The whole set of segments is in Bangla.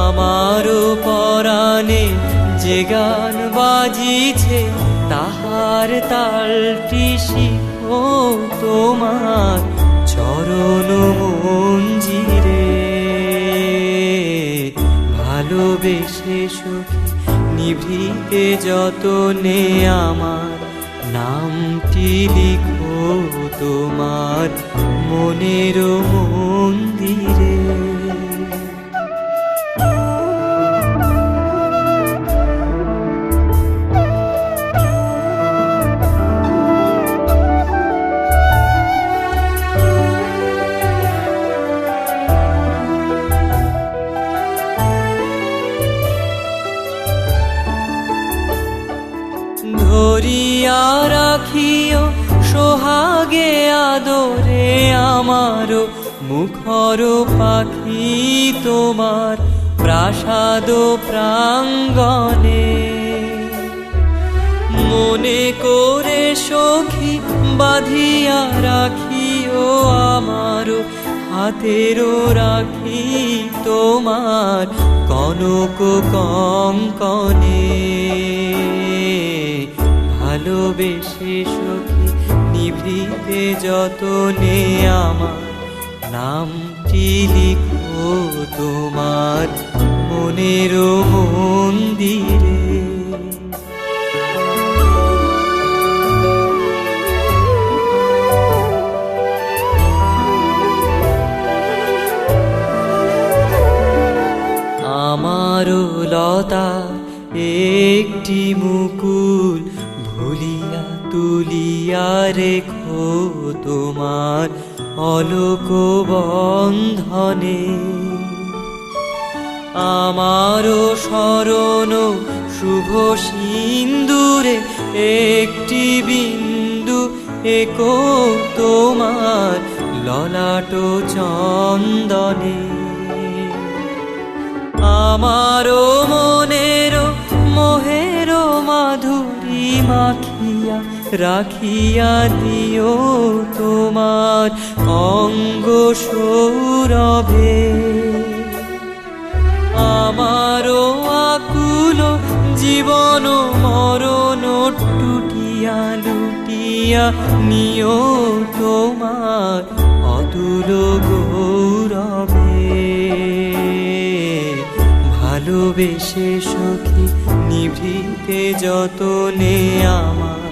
আমারও পরাণে যে গান বাজিছে, তাহার তালটি শিখো তোমার চরণ মঞ্জিরে। ভালোবেসে সুখী নিভৃতে যতনে আমার নামটি লিখো তোমার মনের মন্দিরে। রাখিও সোহাগে আদরে আমারও মুখর পাখি তোমার প্রাসাদ প্রাঙ্গণে। মনে করে সখী বাঁধিয়া রাখিও আমারও হাতেরও রাখি তোমার কনক কঙ্কনে। ভালোবেসে সখী নিভৃতে যতনে আমার নামটি লিখো তোমার মনের মন্দিরে। আমারও লতা একটি মুকুল তুলিয়া রেখো তোমার অলোক বন্ধনে। আমারও স্মরণ শুভ সিন্দুরে, একটি বিন্দু একো তোমার ললাট চন্দনে। আমারও মনের মোহের মাধুরী মাখিয়া রাখিয়া দিও তোমার অঙ্গ সৌরভে। আমারও আকুল জীবন মরণ টুটিয়া লুটিয়া নিও তোমার অতুল গৌরবে। ভালোবেসে সখী নিভৃতে যতনে আমার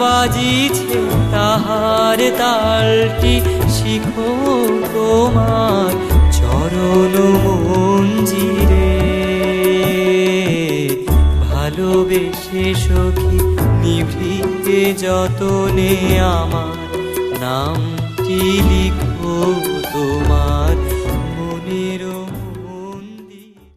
বাজিছে তাহার তালটি, শিখো তোমার চরণ মঞ্জিরে। ভালোবেসে সখী, নিভৃতে যতনে আমার নামটি লিখো তোমার।